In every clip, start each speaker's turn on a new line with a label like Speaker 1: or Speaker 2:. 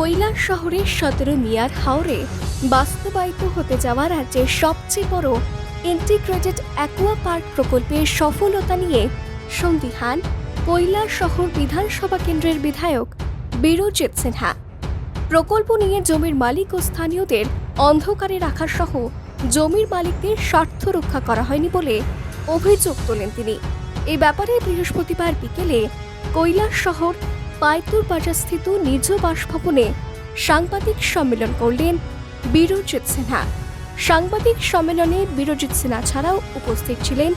Speaker 1: কৈলাস শহরের সতেরো মিয়ার হাওরে বাস্তবায়িত হতে যাওয়া রাজ্যের সবচেয়ে বড় ইন্টিগ্রেটেড অ্যাকোয়া পার্ক প্রকল্পের সফলতা নিয়ে সন্দিহান কৈলাস শহর বিধানসভা কেন্দ্রের বিধায়ক বীরজিৎ সিনহা। প্রকল্প নিয়ে জমির মালিক ও স্থানীয়দের অন্ধকারে রাখা সহ জমির মালিকদের স্বার্থ রক্ষা করা হয়নি বলে অভিযোগ তোলেন তিনি। এ ব্যাপারে বৃহস্পতিবার বিকেলে কৈলাস শহর পাইতুর বাজারস্থিত নিজ বাসভবনে সাংবাদিক সম্মেলন করলেন বীরজিৎ সিনহা। সাংবাদিক সম্মেলনে বীরজিৎ সিনহা ছাড়াও উপস্থিত ছিলেন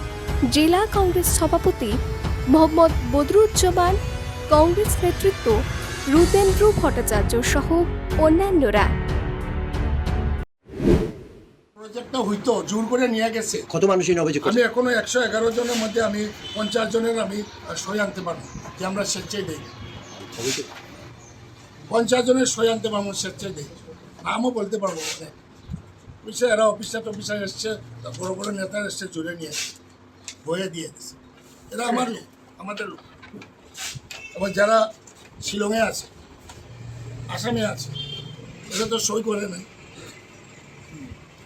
Speaker 1: জেলা কংগ্রেস সভাপতি মোহাম্মদ বদরুজ্জামান কংগ্রেস নেতৃত্ব রূপেন্দ্র ভট্টাচার্য সহ অন্যান্যরা।
Speaker 2: প্রজেক্টটা হইতো জোর করে নিয়ে গেছে।
Speaker 3: কত মানুষ এই অভিযোগ
Speaker 2: আমি এখনও একশো এগারো জনের মধ্যে আমি পঞ্চাশ জনের আমি সই আনতে পারব যে আমরা স্বেচ্ছায় দিই।
Speaker 3: অভিযোগ
Speaker 2: পঞ্চাশ জনের সই আনতে পারব স্বেচ্ছায়। দিই নামও বলতে পারব বুঝছে এরা অফিসার টফিসার এসছে বড় বড় নেতা এসছে, জুড়ে নিয়ে বয়ে দিয়ে দিচ্ছে এরা আমার লোক, আমাদের লোক। এবং যারা শিলংয়ে আছে, আসামে আছে, এরা তো সই করে নাই।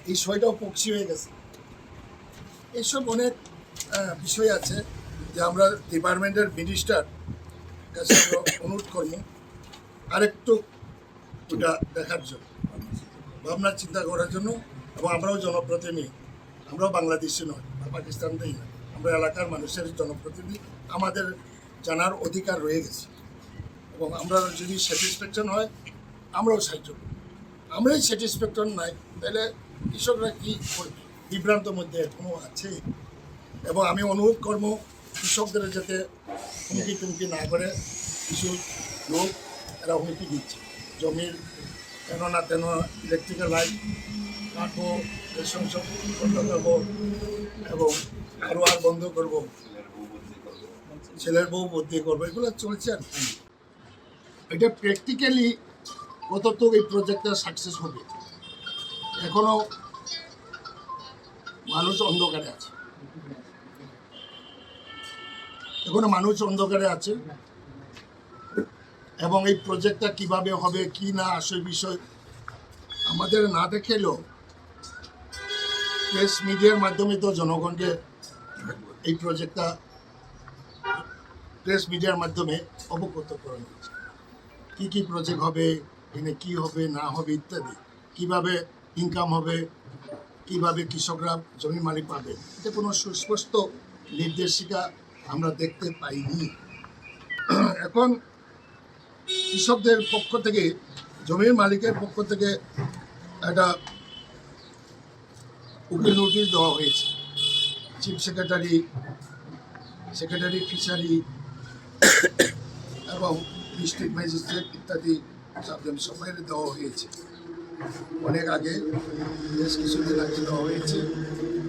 Speaker 2: এই সইটাও পক্ষী হয়ে গেছে। এইসব অনেক বিষয় আছে যে আমরা ডিপার্টমেন্টের মিনিস্টার কাছে অনুরোধ করব আরেকটু ওটা দেখার জন্য। ভাবনা চিন্তা করার জন্য এবং আমরাও জনপ্রতিনিধি। আমরাও বাংলাদেশি নয় বা পাকিস্তানতেই নয়। আমরা এলাকার মানুষের জনপ্রতিনিধি। আমাদের জানার অধিকার রয়ে গেছে। এবং আমরা যদি স্যাটিসফ্যাকশন হয়, আমরাও সাহায্য করব। আমরাই স্যাটিসফ্যাকশন নাই, তাহলে কৃষকরা কী করবে? বিভ্রান্ত মধ্যে এখনও আছে। এবং আমি অনুরোধ করব কৃষকদের যাতে হুমকি টুমকি না করে কিছু লোক এরা হুমকি দিচ্ছে। জমির কেন না তেন ইলেকট্রিক্যাল লাইট কাটবো রেশন সব বন্ধ করব এবং আরও আর বন্ধ করব। ছেলের বউ বদলি করব এগুলো চলছে আর কি। এটা প্র্যাকটিক্যালি কতটুকু এই প্রজেক্টটা সাকসেস হবে? এখনও মানুষ অন্ধকারে আছে। এখনও মানুষ অন্ধকারে আছে। এবং এই প্রজেক্টটা কীভাবে হবে, কি না আসল বিষয় আমাদের না দেখেলেও প্রেস মিডিয়ার মাধ্যমে তো জনগণকে এই প্রজেক্টটা প্রেস মিডিয়ার মাধ্যমে অবগত করানো হয়েছে। কী কী প্রজেক্ট হবে এখানে কী হবে, না হবে ইত্যাদি। কীভাবে ইনকাম হবে, কীভাবে কৃষকরা জমি মালিক পাবে এতে কোনো সুস্পষ্ট নির্দেশিকা আমরা দেখতে পাইনি। এখন কৃষকদের পক্ষ থেকে জমির মালিকের পক্ষ থেকে একটা উকিল নোটিশ দেওয়া হয়েছে। চিফ সেক্রেটারি সেক্রেটারি ফিশারি এবং ডিস্ট্রিক্ট ম্যাজিস্ট্রেট ইত্যাদি সাবজেন সবাই দেওয়া হয়েছে। অনেক আগে বেশ কিছুদিন আগে দেওয়া হয়েছে।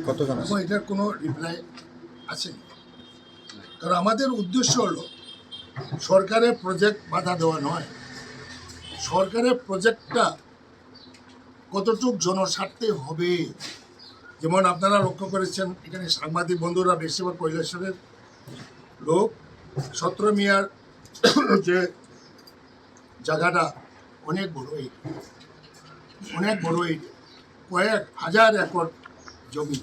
Speaker 3: কত জন
Speaker 2: এটার কোনো রিপ্লাই আসেনি। কারণ আমাদের উদ্দেশ্য হলো, সরকারের প্রজেক্ট বাধা দেওয়া নয়। সরকারের প্রজেক্টটা কতটুক জনস্বার্থে হবে? যেমন আপনারা লক্ষ্য করেছেন, এখানে সাংবাদিক বন্ধুরা বেশিরভাগ কৈলাসরের লোক। সতেরো মিয়ার যে জায়গাটা, অনেক বড় এই, অনেক বড় এই কয়েক হাজার একর জমি।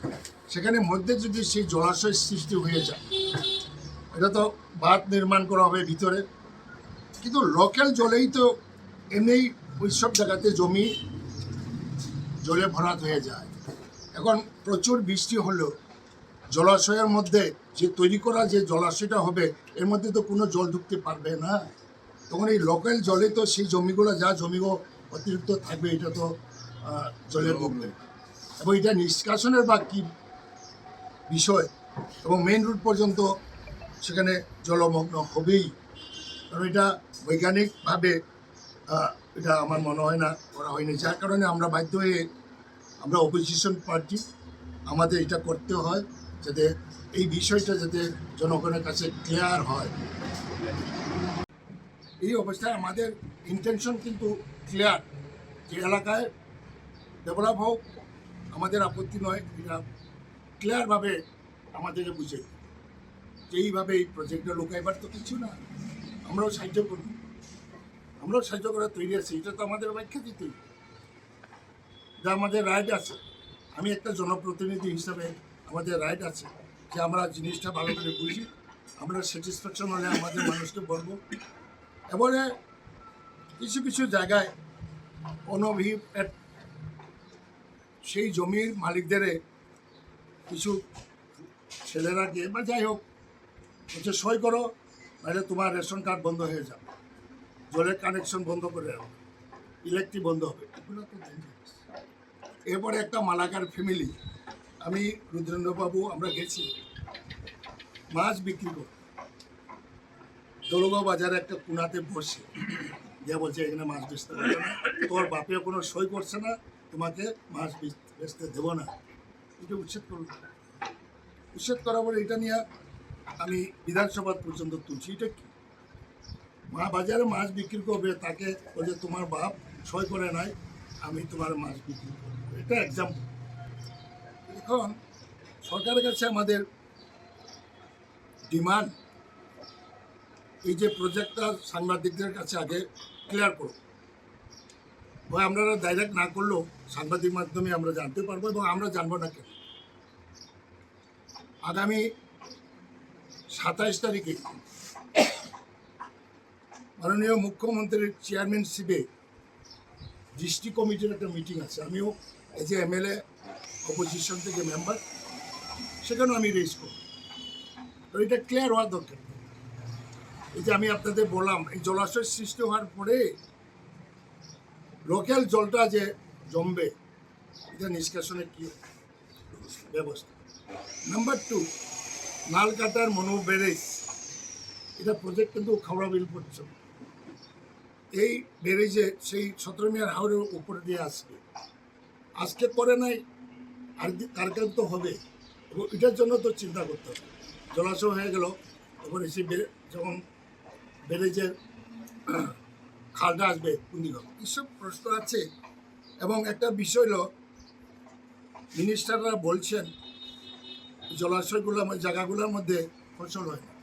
Speaker 2: সেখানে মধ্যে যদি সেই জলাশয় সৃষ্টি হয়ে যায় এটা তো বাঁধ নির্মাণ করা হবে ভিতরে। কিন্তু লোকাল জলেই তো এমনি ওই সব জায়গাতে জমি, জলে ভরাট হয়ে যায়। এখন প্রচুর বৃষ্টি হলো জলাশয়ের মধ্যে যে তৈরি করা যে জলাশয়টা হবে, এর মধ্যে তো কোনো জল ঢুকতে পারবে না। তখন এই লোকাল জলে তো সেই জমিগুলো, যা জমিগুলো অতিরিক্ত থাকবে, এটা তো জলে ডুববে এবং এটা নিষ্কাশনের বা কী বিষয়? এবং মেইন রুট পর্যন্ত সেখানে জলমগ্ন হবেই। কারণ এটা বৈজ্ঞানিকভাবে এটা আমার মনে হয় না করা হয়নি। যার কারণে আমরা বাধ্য হয়ে আমরা অপোজিশন পার্টি আমাদের এটা করতে হয় যাতে এই বিষয়টা যাতে জনগণের কাছে ক্লিয়ার হয়। এই অবস্থায় আমাদের ইন্টেনশন কিন্তু ক্লিয়ার যে এলাকায় ডেভেলপ হোক, আমাদের আপত্তি নয়, এটা ক্লিয়ারভাবে আমাদেরকে বুঝে যে এইভাবে এই প্রজেক্টটা লোকাইবার তো কিছু না। আমরাও সাহায্য করি আমরাও সাহায্য করার তৈরি আছি। এটা তো আমাদের ব্যাখ্যা দিতেই। যা আমাদের রাইট আছে। আমি একটা জনপ্রতিনিধি হিসাবে আমাদের রাইট আছে যে আমরা জিনিসটা ভালো করে বুঝি, আমরা স্যাটিসফ্যাকশন হলে আমাদের মানুষকে বলব। এবারে কিছু কিছু জায়গায় অনভিপ্রেত সেই জমির মালিকদের কিছু ছেলেরা গিয়ে, বা যাই হোক হচ্ছে সই করো, নাহলে তোমার রেশন কার্ড বন্ধ হয়ে যাবে। জলের কানেকশন বন্ধ করে রাখো ইলেকট্রিক বন্ধ হবে। এগুলো তো এরপরে একটা মালাকার ফ্যামিলি আমি রুদ্রেন্দ্রবাবু, আমরা গেছি। মাছ বিক্রি করি দৌলগাঁও বাজারে একটা কুনাতে বসে। যে বলছে, এখানে মাছ বেচতে পারবে না। তোর বাপে কোনো সই করছে না। তোমাকে মাছ বেচতে দেবো না। এটা উচ্ছেদ করল। উচ্ছেদ করার পরে এটা নিয়ে আমি বিধানসভা পর্যন্ত তুলছি, এটা কি? মা বাজারে মাছ বিক্রি করবে, তাকে বলছে তোমার বাপ সই করে নাই আমি তোমার মাছ বিক্রি করব। এটা এক্সাম্পল এখন সরকারের কাছে আমাদের ডিমান্ড এই যে প্রজেক্টটা সাংবাদিকদের কাছে আগে ক্লিয়ার করো। বা আপনারা ডাইরেক্ট না করলেও সাংবাদিক মাধ্যমে আমরা জানতে পারব এবং আমরা জানব না কেন। আগামী সাতাইশ তারিখে মাননীয় মুখ্যমন্ত্রীর চেয়ারম্যানশিপে দৃষ্টি কমিটির একটা মিটিং আছে। আমিও এই যে এমএলএ অপোজিশন থেকে মেম্বার সেখানেও আমি রেজ করব। তো এটা ক্লিয়ার হওয়ার দরকার এই যে আমি আপনাদের বললাম, এই জলাশয় সৃষ্টি হওয়ার পরে লোকাল জলটা যে জমবে, এটা নিষ্কাশনের কি ব্যবস্থা? নাম্বার টু নালকাটার মনো ব্যারেজ এটা প্রজেক্ট কিন্তু খাওড়া বিল পর্যন্ত এই ব্যারেজে সেই সতেরো মিয়ার হাওড়ের উপরে দিয়ে আসবে। আজকে করে নাই, আর কারণ তো হবে। এবং এটার জন্য তো চিন্তা করতে হবে। জলাশয় হয়ে গেল তখন এসে যখন ব্যারেজের খালটা আসবে কুন্দিগঞ্জ এইসব প্রশ্ন আছে। এবং একটা বিষয় হলো মিনিস্টাররা বলছেন জলাশয়গুলো জায়গাগুলোর মধ্যে ফসল হয় না।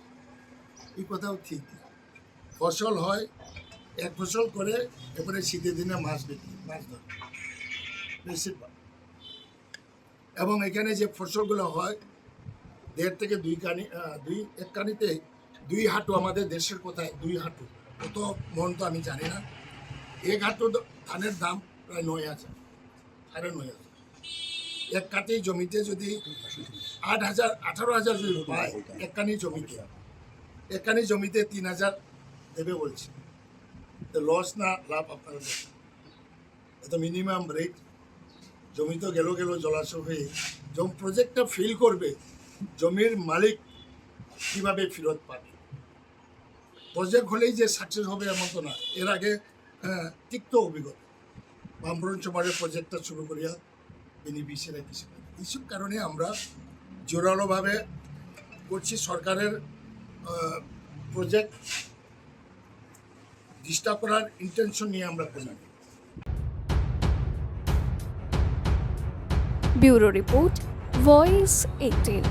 Speaker 2: এই কথাও ঠিক। ফসল হয়, এক ফসল করে এবারে শীতের দিনে মাছ বিক্রি, মাছ ধরে। বেশিরভাগ। এবং এখানে যে ফসলগুলো হয়, দেড় থেকে দুই কানি দুই, এক কানিতে দুই হাঁটু আমাদের দেশের কোথায়? দুই হাঁটু। কত মন তো আমি জানি না। এক হাঁটু ধানের দাম প্রায় নয় হাজার, সাড়ে নয় হাজার। এক কাটি জমিতে যদি আট হাজার আঠারো হাজার যদি পায় একখানি জমিতে। একখানি জমিতে তিন হাজার দেবে বলছে। লস না লাভ আপনারা এটা মিনিমাম রেট জমি তো গেল গেল জলাশয় হয়ে। যখন প্রজেক্টটা ফিল করবে। জমির মালিক কীভাবে ফেরত পাবে? প্রজেক্ট হলেই যে সাকসেস হবে এমন তো না। এর আগে হ্যাঁ, তিক্ত অভিজ্ঞতা। বামবরণ চমারের প্রজেক্টটা শুরু করিয়া বেনিফিশিয়ারি কিছু এইসব কারণে আমরা জোরালোভাবে করছি সরকারের প্রজেক্ট ডিস্টার্ব করার ইন্টেনশন নিয়ে আমরা করি।
Speaker 1: Bureau report, voice eighteen.